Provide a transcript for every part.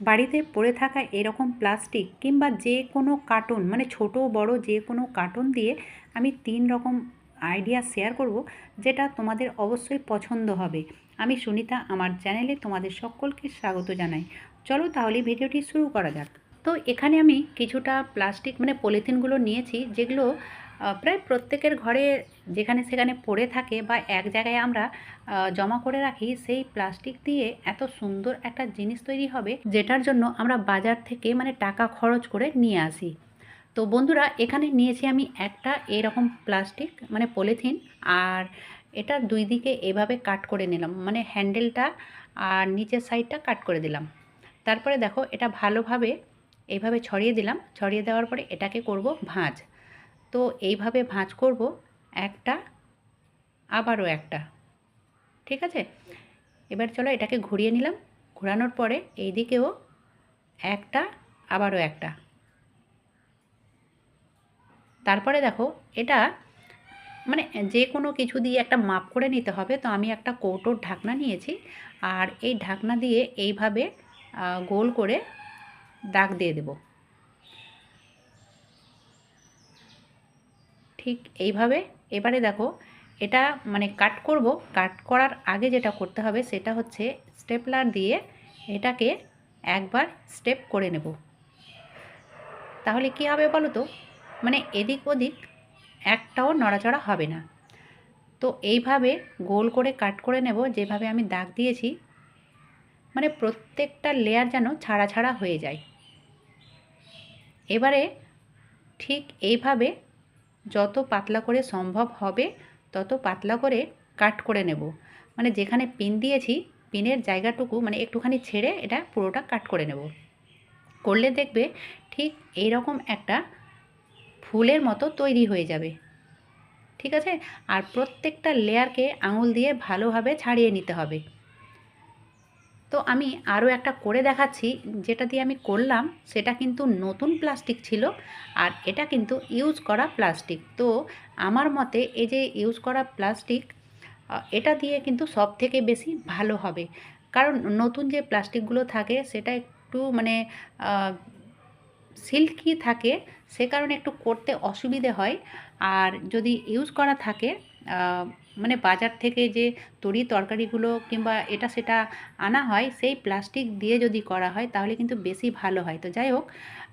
বাড়িতে পড়ে থাকা এরকম প্লাস্টিক কিংবা যে কোনো কার্টুন মানে ছোট, বড় যে কোনো কার্টুন দিয়ে আমি তিন রকম আইডিয়া শেয়ার করব, যেটা তোমাদের অবশ্যই পছন্দ হবে। আমি সুনিতা, আমার চ্যানেলে তোমাদের সকলকে স্বাগত জানাই। চলো তাহলে ভিডিওটি শুরু করা যাক। তো এখানে আমি কিছুটা প্লাস্টিক মানে পলিথিনগুলো নিয়েছি, যেগুলো প্রায় প্রত্যেকের ঘরে যেখানে সেখানে পড়ে থাকে বা এক জায়গায় আমরা জমা করে রাখি, সেই প্লাস্টিক দিয়ে এত সুন্দর একটা জিনিস তৈরি হবে যেটার জন্য আমরা বাজার থেকে মানে টাকা খরচ করে নিয়ে আসি। তো বন্ধুরা, এখানে নিয়েছি আমি একটা এরকম প্লাস্টিক মানে পলিথিন, আর এটা দুই দিকে এভাবে কাট করে নিলাম মানে হ্যান্ডেলটা আর নিচের সাইডটা কাট করে দিলাম। তারপরে দেখো, এটা ভালোভাবে এইভাবে ছড়িয়ে দিলাম, ছড়িয়ে দেওয়ার পরে এটাকে করব ভাঁজ। তো এইভাবে ভাঁজ করব, একটা, আবারও একটা। ঠিক আছে? এবার চলো এটাকে ঘুরিয়ে নিলাম। ঘোরানোর পরে এই দিকেও একটা, আবারও একটা। তারপরে দেখো, এটা মানে যে কোনো কিছু দিয়ে একটা মাপ করে নিতে হবে। তো আমি একটা কৌটোর ঢাকনা নিয়েছি আর এই ঢাকনা দিয়ে এইভাবে গোল করে দাগ দিয়ে দেব। ঠিক এইভাবে। এবারে দেখো, এটা মানে কাট করব। কাট করার আগে যেটা করতে হবে সেটা হচ্ছে স্টেপলার দিয়ে এটাকে একবার স্টেপ করে নেব। তাহলে কি হবে বলো তো? মানে এদিক ওদিক একটাও নড়াচড়া হবে না। তো এইভাবে গোল করে কাট করে নেব, যেভাবে আমি দাগ দিয়েছি। মানে প্রত্যেকটা লেয়ার যেন ছাড়া ছাড়া হয়ে যায়। এবারে ঠিক এইভাবে যত পাতলা করে সম্ভব হবে, তত পাতলা করে কাট করে নেব। মানে যেখানে পিন দিয়েছি, পিনের জায়গাটুকু মানে একটুখানি ছেড়ে এটা পুরোটা কাট করে নেব। করলে দেখবে ঠিক এই রকম একটা ফুলের মতো তৈরি হয়ে যাবে। ঠিক আছে? আর প্রত্যেকটা লেয়ারকে আঙুল দিয়ে ভালোভাবে ছাড়িয়ে নিতে হবে। তো আমি আরও একটা করে দেখাচ্ছি, যেটা দিয়ে আমি করলাম, সেটা কিন্তু নতুন প্লাস্টিক ছিল আর এটা কিন্তু ইউজ করা প্লাস্টিক। তো আমার মতে এই যে ইউজ করা প্লাস্টিক এটা দিয়ে কিন্তু সব থেকে বেশি ভালো হবে। কারণ নতুন যে প্লাস্টিকগুলো থাকে, সেটা একটু মানে সিল্কি থাকে, সে কারণে একটু করতে অসুবিধে হয়। আর যদি ইউজ করা থাকে মানে বাজার থেকে যে তরি তরকারিগুলো কিংবা এটা সেটা আনা হয়, সেই প্লাস্টিক দিয়ে যদি করা হয়, তাহলে কিন্তু বেশি ভালো হয়। তো যাই হোক,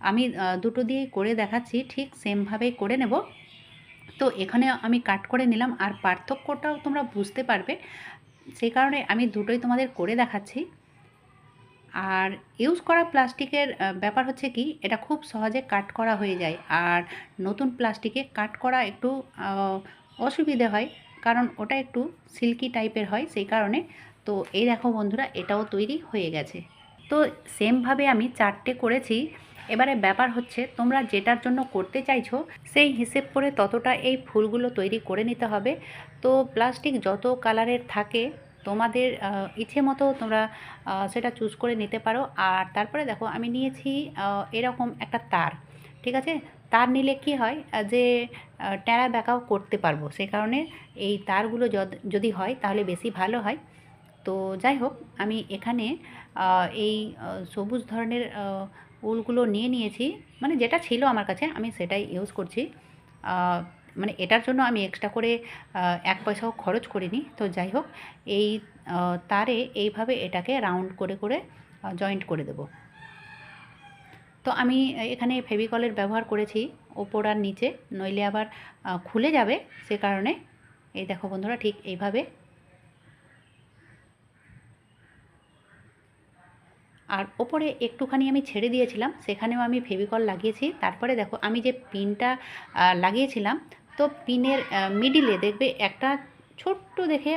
আমি দুটো দিয়েই করে দেখাচ্ছি, ঠিক সেমভাবেই করে নেব। তো এখানে আমি কাট করে নিলাম, আর পার্থক্যটাও তোমরা বুঝতে পারবে। সেই কারণে আমি দুটোই তোমাদের করে দেখাচ্ছি। আর ইউজ করা প্লাস্টিকের ব্যাপার হচ্ছে কি, এটা খুব সহজে কাট করা হয়ে যায়। আর নতুন প্লাস্টিকে কাট করা একটু অসুবিধে হয়। কারণ ওটা একটু সিল্কি টাইপের হয় সেই কারণে। তো এই দেখো বন্ধুরা, এটাও তৈরি হয়ে গেছে। তো সেমভাবে আমি চারটে করেছি। এবারে ব্যাপার হচ্ছে, তোমরা যেটার জন্য করতে চাইছো, সেই হিসেব করে ততটা এই ফুলগুলো তৈরি করে নিতে হবে। তো প্লাস্টিক যত কালারের থাকে, তোমাদের ইচ্ছে মতো তোমরা সেটা চুজ করে নিতে পারো। আর তারপরে দেখো, আমি নিয়েছি এরকম একটা তার, ঠিক আছে? তার নিলে কি হয়? যে টেরা ব্যাকাও করতে পারব। সেই কারণে এই তারগুলো যদি হয় তাহলে বেশি ভালো হয়। তো যাই হোক, আমি এখানে এই সবুজ ধরনের উলগুলো নিয়ে নিয়েছি। মানে যেটা ছিল আমার কাছে, আমি সেটাই ইউজ করছি। মানে এটার জন্য আমি এক্সট্রা করে এক পয়সাও খরচ করিনি। তো যাই হোক, এই তারে এইভাবে এটাকে রাউন্ড করে করে জয়েন্ট করে দেব। তো আমি এখানে ফেভিকলের ব্যবহার করেছি ওপর আর নিচে, নইলে আবার খুলে যাবে সে কারণে। এই দেখো বন্ধুরা, ঠিক এইভাবে। আর ওপরে একটুখানি আমি ছেড়ে দিয়েছিলাম, সেখানেও আমি ফেভিকল লাগিয়েছি। তারপরে দেখো, আমি যে পিনটা লাগিয়েছিলাম, তো পিনের মিডিলে দেখবে একটা ছোট্ট দেখে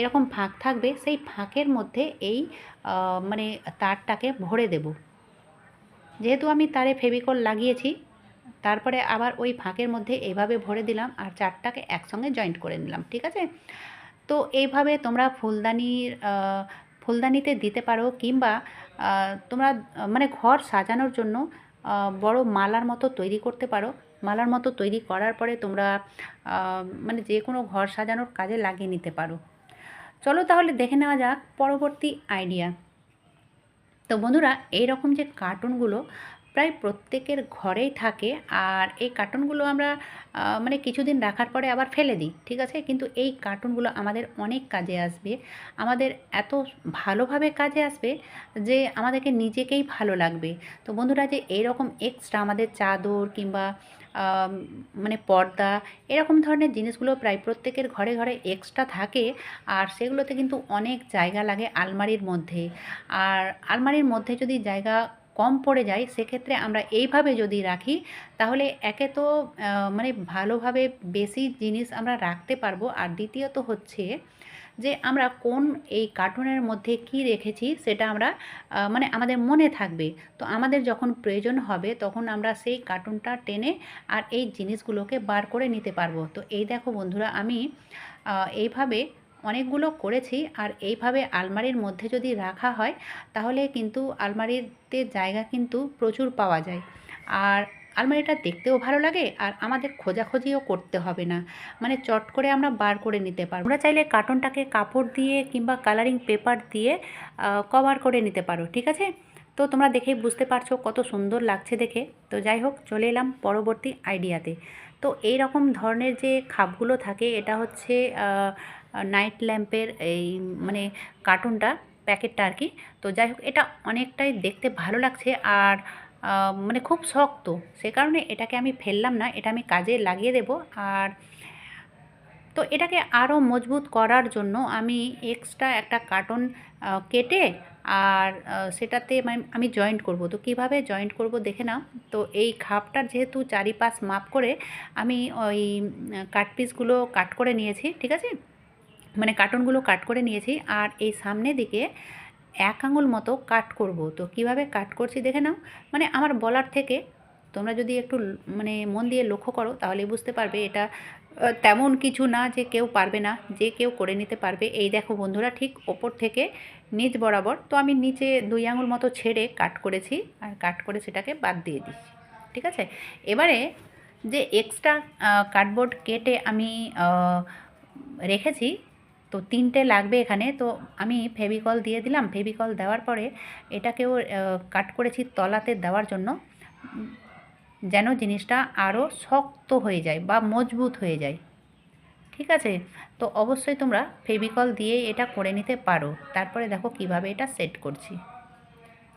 এরকম ফাঁক থাকবে, সেই ফাঁকের মধ্যে এই মানে তারটাকে ভরে দেব। যেহেতু আমি তারে ফেভিকল লাগিয়েছি, তারপরে আবার ওই ফাঁকের মধ্যে এইভাবে ভরে দিলাম আর চারটাকে একসঙ্গে জয়েন্ট করে নিলাম, ঠিক আছে? তো এইভাবে তোমরা ফুলদানির ফুলদানিতে দিতে পারো কিংবা তোমরা মানে ঘর সাজানোর জন্য বড় মালার মতো তৈরি করতে পারো। মালার মতো তৈরি করার পরে তোমরা মানে যে কোনো ঘর সাজানোর কাজে লাগিয়ে নিতে পারো। চলো তাহলে দেখে নেওয়া যাক পরবর্তী আইডিয়া। তো বন্ধুরা, এই রকম যে কার্টুনগুলো প্রায় প্রত্যেকের ঘরেই থাকে আর এই কার্টুনগুলো আমরা মানে কিছুদিন রাখার পরে আবার ফেলে দিই, ঠিক আছে? কিন্তু এই কার্টুনগুলো আমাদের অনেক কাজে আসবে। আমাদের এত ভালোভাবে কাজে আসবে যে আমাদেরকে নিজেকেই ভালো লাগবে। তো বন্ধুরা, যে এইরকম এক্সট্রা আমাদের চাদর কিংবা মানে পর্দা, এরকম ধরনের জিনিসগুলো প্রায় প্রত্যেকের ঘরে ঘরে এক্সট্রা থাকে। আর সেগুলোতে কিন্তু অনেক জায়গা লাগে আলমারির মধ্যে। আর আলমারির মধ্যে যদি জায়গা কম পড়ে যায়, সেক্ষেত্রে আমরা এইভাবে যদি রাখি, তাহলে একে তো মানে ভালোভাবে বেশি জিনিস আমরা রাখতে পারব। আর দ্বিতীয়ত হচ্ছে যে আমরা কোন এই কার্টুনের মধ্যে কি রেখেছি সেটা আমরা মানে আমাদের মনে থাকবে। তো আমাদের যখন প্রয়োজন হবে তখন আমরা সেই কার্টুনটা টেনে আর এই জিনিসগুলোকে বার করে নিতে পারব। তো এই দেখো বন্ধুরা আমি এইভাবে অনেকগুলো করেছি আর এইভাবে আলমারির মধ্যে যদি রাখা হয় তাহলে কিন্তু আলমারিতে জায়গা কিন্তু প্রচুর পাওয়া যায়। আর আলমারিটা দেখতেও ভালো লাগে আর আমাদের খোঁজাখুঁজিও করতে হবে না। মানে চট করে আমরা বার করে নিতে পারব। আমরা চাইলে কার্টনটাকে কাপড় দিয়ে কিংবা কালারিং পেপার দিয়ে কভার করে নিতে পারো, ঠিক আছে? তো তোমরা দেখেই বুঝতে পারছ কত সুন্দর লাগছে দেখে। তো যাই হোক, চলে এলাম পরবর্তী আইডিয়াতে তো এই রকম ধরনের যে খাপগুলো থাকে, এটা হচ্ছে নাইট ল্যাম্পের এই মানে কার্টুনটা প্যাকেটটা আর কি। তো যাই হোক, এটা অনেকটাই দেখতে ভালো লাগছে আর মানে খুব শক্ত। সে কারণে এটাকে আমি ফেললাম না, এটা আমি কাজে লাগিয়ে দেব। আর তো এটাকে আরও মজবুত করার জন্য আমি এক্সট্রা একটা কার্টন কেটে আর সেটাতে আমি জয়েন্ট করব। তো কীভাবে জয়েন্ট করব দেখে নাও। তো এই খাপটার যেহেতু চারিপাশ মাপ করে আমি ওই কাট পিসগুলো কাট করে নিয়েছি, ঠিক আছে? মানে কার্টনগুলো কাট করে নিয়েছি। আর এই সামনে দিকে এক আঙুল মতো কাট করব। তো কীভাবে কাট করছি দেখে নাও। মানে আমার বলার থেকে তোমরা যদি একটু মানে মন দিয়ে লক্ষ্য করো তাহলে বুঝতে পারবে এটা তেমন কিছু না যে কেউ পারবে না, যে কেউ করে নিতে পারবে। এই দেখো বন্ধুরা ঠিক ওপর থেকে নিচ বরাবর। তো আমি নিচে দুই আঙুল মতো ছেড়ে কাট করেছি আর কাট করে সেটাকে বাদ দিয়ে দিচ্ছি। ঠিক আছে? এবারে যে এক্সট্রা কার্ডবোর্ড কেটে আমি রেখেছি তো তিনটে লাগবে এখানে। তো আমি ফেভিকল দিয়ে দিলাম। ফেভিকল দেওয়ার পরে এটাকেও কাট করেছি তলাতে দেওয়ার জন্য। যেন জিনিসটা আরও শক্ত হয়ে যায় বা মজবুত হয়ে যায়। ঠিক আছে? তো অবশ্যই তোমরা ফেভিকল দিয়ে এটা করে নিতে পারো। তারপরে দেখো কীভাবে এটা সেট করছি।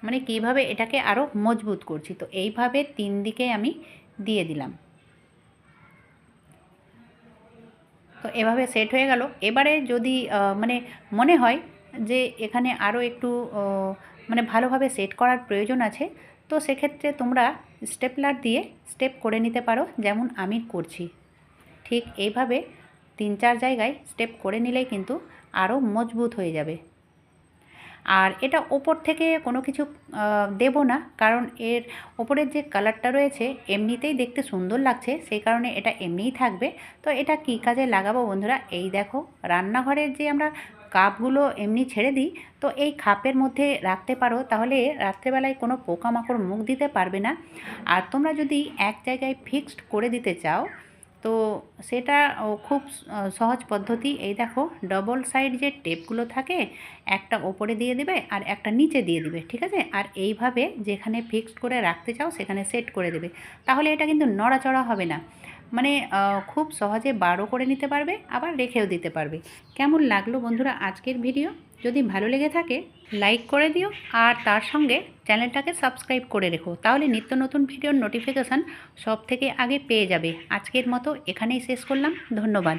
মানে কীভাবে এটাকে আরও মজবুত করছি। তো এইভাবে তিন দিকে আমি দিয়ে দিলাম। তো এভাবে সেট হয়ে গেল। এবারে যদি মানে মনে হয় যে এখানে আরও একটু মানে ভালোভাবে সেট করার প্রয়োজন আছে, তো সেক্ষেত্রে তোমরা স্টেপলার দিয়ে স্টেপ করে নিতে পারো, যেমন আমি করছি। ঠিক এইভাবে তিন চার জায়গায় স্টেপ করে নিলেই কিন্তু আরও মজবুত হয়ে যাবে। আর এটা ওপর থেকে কোনো কিছু দেব না। কারণ এর ওপরের যে কালারটা রয়েছে, এমনিতেই দেখতে সুন্দর লাগছে। সেই কারণে এটা এমনিই থাকবে। তো এটা কী কাজে লাগাবো বন্ধুরা? এই দেখো, রান্নাঘরের যে আমরা কাপগুলো এমনি ছেড়ে দিই, তো এই খাপের মধ্যে রাখতে পারো। তাহলে রাত্রেবেলায় কোনো পোকামাকড় মুখ দিতে পারবে না। আর তোমরা যদি এক জায়গায় ফিক্সড করে দিতে চাও তো সেটা খুব সহজ পদ্ধতি। এই দেখো ডবল সাইড যে টেপগুলো থাকে, একটা ওপরে দিয়ে দেবে আর একটা নিচে দিয়ে দিবে, ঠিক আছে? আর এইভাবে যেখানে ফিক্সড করে রাখতে চাও, সেখানে সেট করে দেবে। তাহলে এটা কিন্তু নড়াচড়া হবে না। মানে খুব সহজে বারো করে নিতে পারবে, আবার রেখেও দিতে পারবে। কেমন লাগল বন্ধুরা আজকের ভিডিও যদি ভালো লেগে থাকে লাইক করে দিও আর তার সঙ্গে চ্যানেলটাকে সাবস্ক্রাইব করে রেখো। তাহলে নিত্য নতুন ভিডিওর নোটিফিকেশান সব থেকে আগে পেয়ে যাবে। আজকের মতো এখানেই শেষ করলাম। ধন্যবাদ।